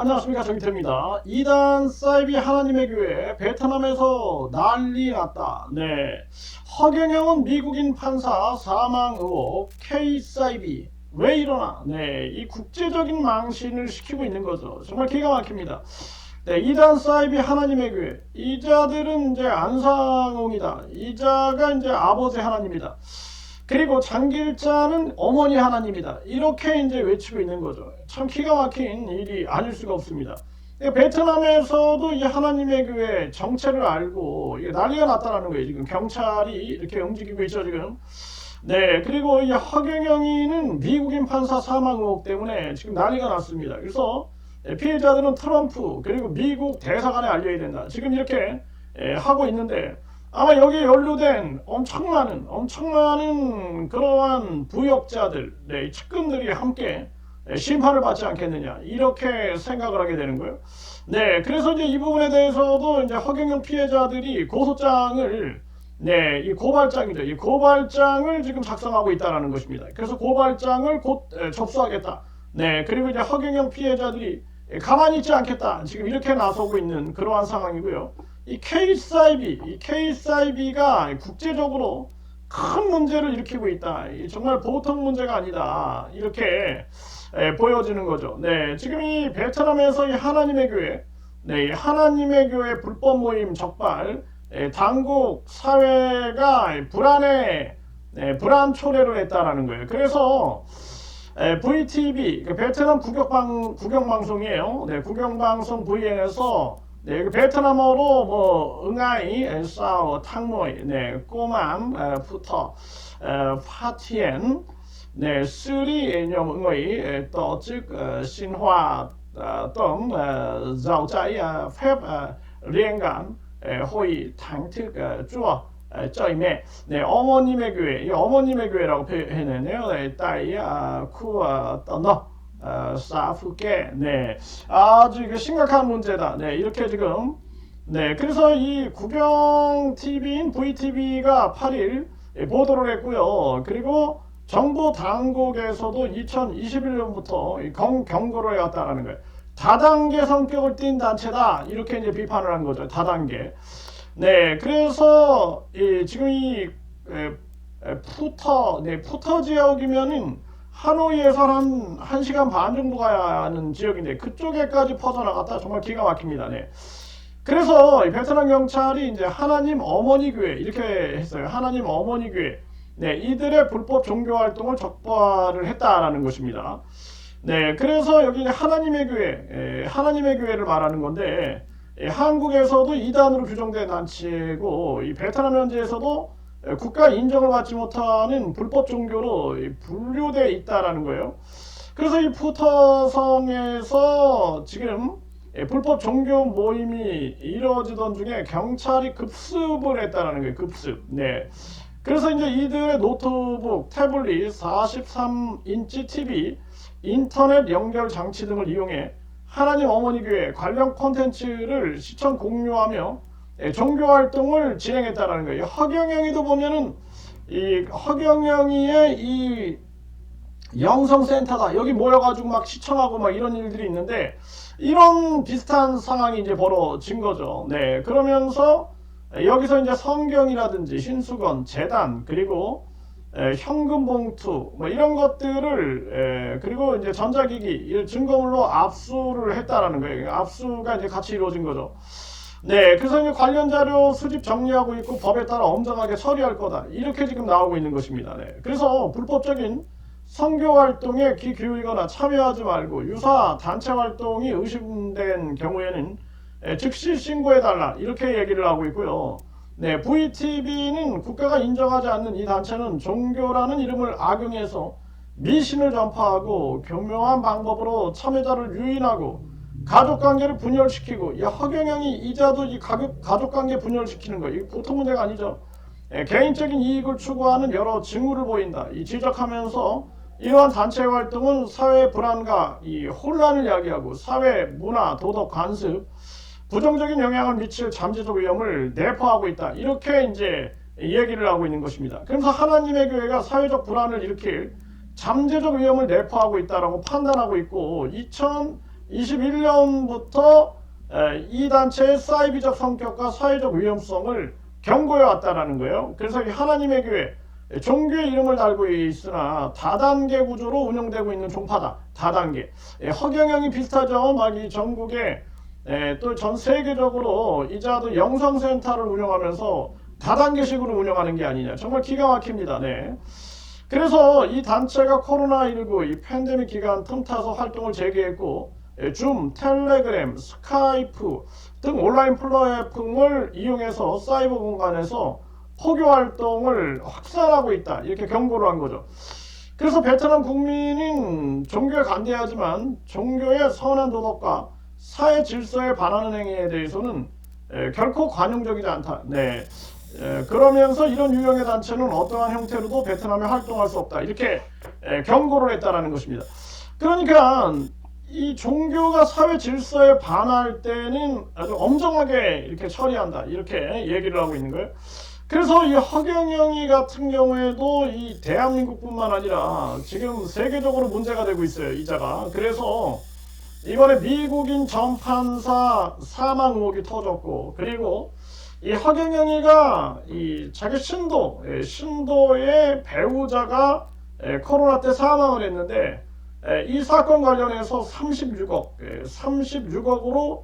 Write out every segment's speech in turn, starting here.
안녕하십니까 정기태입니다. 이단 사이비 하나님의 교회 베트남에서 난리 났다. 네, 허경영은 미국인 판사 사망 의혹 K 사이비 왜 일어나? 네, 이 국제적인 망신을 시키고 있는 거죠. 정말 기가 막힙니다. 네, 이단 사이비 하나님의 교회 이자들은 이제 안상홍이다. 이자가 이제 아버지 하나님이다. 그리고 장길자는 어머니 하나님이다. 이렇게 이제 외치고 있는 거죠. 참 기가 막힌 일이 아닐 수가 없습니다. 그러니까 베트남에서도 이 하나님의 교회 정체를 알고 난리가 났다라는 거예요. 지금 경찰이 이렇게 움직이고 있죠, 지금. 네, 그리고 이 허경영이는 미국인 판사 사망 의혹 때문에 지금 난리가 났습니다. 그래서 피해자들은 트럼프 그리고 미국 대사관에 알려야 된다. 지금 이렇게 예, 하고 있는데 아마 여기에 연루된 엄청 많은 엄청 많은 그러한 부역자들, 네, 이 측근들이 함께 네, 심판을 받지 않겠느냐 이렇게 생각을 하게 되는 거예요. 네, 그래서 이제 이 부분에 대해서도 이제 허경영 피해자들이 고소장을 네, 이 고발장이죠. 이 고발장을 지금 작성하고 있다라는 것입니다. 그래서 고발장을 곧 에, 접수하겠다. 네, 그리고 이제 허경영 피해자들이 가만히 있지 않겠다. 지금 이렇게 나서고 있는 그러한 상황이고요. 이 KSIB, 이 KSIB가 국제적으로 큰 문제를 일으키고 있다. 이 정말 보통 문제가 아니다. 이렇게 에, 보여지는 거죠. 네, 지금 이 베트남에서 이 하나님의 교회, 네, 이 하나님의 교회 불법 모임 적발, 에, 당국 사회가 불안에 네, 불안 초래를 했다라는 거예요. 그래서 에, VTV, 그 베트남 국영방 국영방송이에요. 네, 국영방송 VN에서 네, 그 베트남어로 뭐 응아이, 에, 싸워, 탕모이, 네, 꼬맘, 에, 부터, 에, 파티엔, 네, 쓰리 응의, 에, 또 즉, 어, 신화, 어, 등, 어, trái ờ, phép ờ, liên cảm 에, 호의, 당특, 어, 주어, 에, 쩌임에 네, 어머님의 교회, 이 어머님의 교회라고 표현했네요. 네, 따이, 아, 쿠아, 떠너, 어, 사프게, 네, 아주 이게 심각한 문제다. 네, 이렇게 지금, 네, 그래서 이 국영 TV인 VTV가 8일 보도를 했고요. 그리고 정부 당국에서도 2021년부터 경, 경고를 해왔다는 거예요. 다단계 성격을 띈 단체다. 이렇게 이제 비판을 한 거죠. 다단계. 네, 그래서 이, 지금 이 에, 에, 푸터, 네, 푸터 지역이면은 하노이에서 한 1시간 반 정도 가야 하는 지역인데 그쪽에까지 퍼져나갔다 정말 기가 막힙니다. 네. 그래서 이 베트남 경찰이 이제 하나님 어머니 교회 이렇게 했어요. 하나님 어머니 교회. 네, 이들의 불법 종교 활동을 적발을 했다라는 것입니다. 네, 그래서 여기 하나님의 교회, 에, 하나님의 교회를 말하는 건데 에, 한국에서도 이단으로 규정된 단체고 이 베트남 현지에서도 에, 국가 인정을 받지 못하는 불법 종교로 이 분류돼 있다라는 거예요. 그래서 이 푸터성에서 지금 예, 불법 종교 모임이 이루어지던 중에 경찰이 급습을 했다라는 거예요. 급습. 네. 그래서 이제 이들의 노트북, 태블릿, 43인치 TV, 인터넷 연결 장치 등을 이용해 하나님 어머니 교회 관련 콘텐츠를 시청 공유하며 예, 종교 활동을 진행했다라는 거예요. 허경영이도 보면은 이 허경영이의 이 영성센터가 여기 모여가지고 막 시청하고 막 이런 일들이 있는데 이런 비슷한 상황이 이제 벌어진 거죠. 네, 그러면서 여기서 이제 성경이라든지 신수건, 재단 그리고 에, 현금 봉투 뭐 이런 것들을 에, 그리고 이제 전자기기 이 증거물로 압수를 했다라는 거예요. 압수가 이제 같이 이루어진 거죠. 네, 그래서 이제 관련 자료 수집 정리하고 있고 법에 따라 엄정하게 처리할 거다. 이렇게 지금 나오고 있는 것입니다. 네, 그래서 불법적인 선교 활동에 기교이거나 참여하지 말고 유사 단체 활동이 의심된 경우에는 에, 즉시 신고해달라 이렇게 얘기를 하고 있고요. 네, VTV는 국가가 인정하지 않는 이 단체는 종교라는 이름을 악용해서 미신을 전파하고 교묘한 방법으로 참여자를 유인하고 가족 관계를 분열시키고 이 허경영이 이자도 이 가족, 가족 관계 분열시키는 거 이거 보통 문제가 아니죠. 예, 개인적인 이익을 추구하는 여러 징후를 보인다. 이 지적하면서 이러한 단체 활동은 사회 불안과 이 혼란을 야기하고 사회 문화 도덕 관습 부정적인 영향을 미칠 잠재적 위험을 내포하고 있다. 이렇게 이제 얘기를 하고 있는 것입니다. 그래서 하나님의 교회가 사회적 불안을 일으킬 잠재적 위험을 내포하고 있다라고 판단하고 있고 21년부터 이 단체의 사이비적 성격과 사회적 위험성을 경고해 왔다라는 거예요. 그래서 이 하나님의 교회 종교의 이름을 달고 있으나 다단계 구조로 운영되고 있는 종파다. 다단계. 예, 허경영이 비슷하죠. 막 이 전국에 또 전 세계적으로 이자도 영성센터를 운영하면서 다단계식으로 운영하는 게 아니냐. 정말 기가 막힙니다. 네. 그래서 이 단체가 코로나19 이 팬데믹 기간 틈타서 활동을 재개했고 예, 줌, 텔레그램, 스카이프 등 온라인 플랫폼을 이용해서 사이버 공간에서 포교 활동을 확산하고 있다 이렇게 경고를 한 거죠. 그래서 베트남 국민인 종교에 간대하지만 종교의 선한 도덕과 사회 질서에 반하는 행위에 대해서는 에, 결코 관용적이지 않다. 네. 에, 그러면서 이런 유형의 단체는 어떠한 형태로도 베트남에 활동할 수 없다. 이렇게 에, 경고를 했다라는 것입니다. 그러니까 이 종교가 사회 질서에 반할 때는 아주 엄정하게 이렇게 처리한다. 이렇게 얘기를 하고 있는 거예요. 그래서 이 허경영이 같은 경우에도 이 대한민국뿐만 아니라 지금 세계적으로 문제가 되고 있어요. 이자가. 그래서 이번에 미국인 전판사 사망 의혹이 터졌고 그리고 이 허경영이가 이 자기 신도 예, 신도의 배우자가 예, 코로나 때 사망을 했는데 예, 이 사건 관련해서 36억 36억으로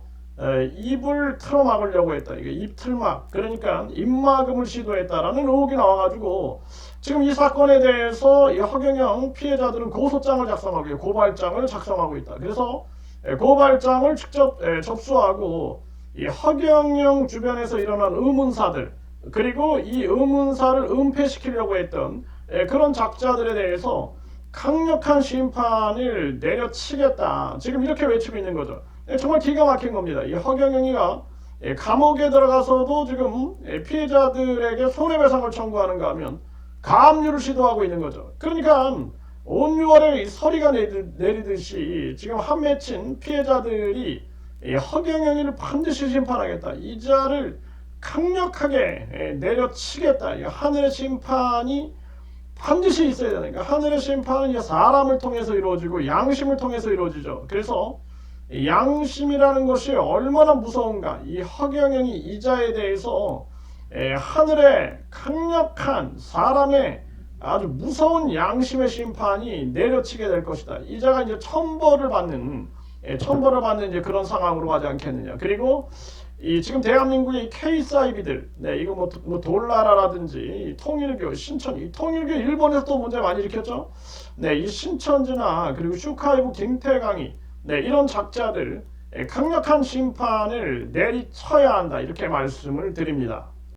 입을 틀어막으려고 했다. 이게 입틀막 그러니까 입막음을 시도했다라는 의혹이 나와가지고 지금 이 사건에 대해서 이 허경영 피해자들은 고소장을 작성하고 고발장을 작성하고 있다. 그래서 예, 고발장을 직접 예, 접수하고 이 허경영 주변에서 일어난 의문사들 그리고 이 의문사를 은폐시키려고 했던 예, 그런 작자들에 대해서 강력한 심판을 내려치겠다. 지금 이렇게 외치고 있는 거죠. 정말 기가 막힌 겁니다. 이 허경영이가 감옥에 들어가서도 지금 피해자들에게 손해배상을 청구하는가 하면 가압류를 시도하고 있는 거죠. 그러니까 온 6월에 서리가 내리듯이 지금 한 맺힌 피해자들이 허경영이를 반드시 심판하겠다. 이자를 강력하게 내려치겠다. 하늘의 심판이 반드시 있어야 되니까 하늘의 심판은 사람을 통해서 이루어지고 양심을 통해서 이루어지죠. 그래서 양심이라는 것이 얼마나 무서운가. 이 허경영이 이자에 대해서 하늘의 강력한 사람의 아주 무서운 양심의 심판이 내려치게 될 것이다. 이자가 이제 천벌을 받는 예, 천벌을 받는 이제 그런 상황으로 가지 않겠느냐. 그리고 이 지금 대한민국의 케이사이비들, 네 이거 뭐, 뭐 돌나라라든지 통일교, 신천, 이 통일교 일본에서 또 문제 많이 일으켰죠. 네, 이 신천지나 그리고 슈카이브, 김태강이, 네 이런 작자들 예, 강력한 심판을 내리쳐야 한다 이렇게 말씀을 드립니다.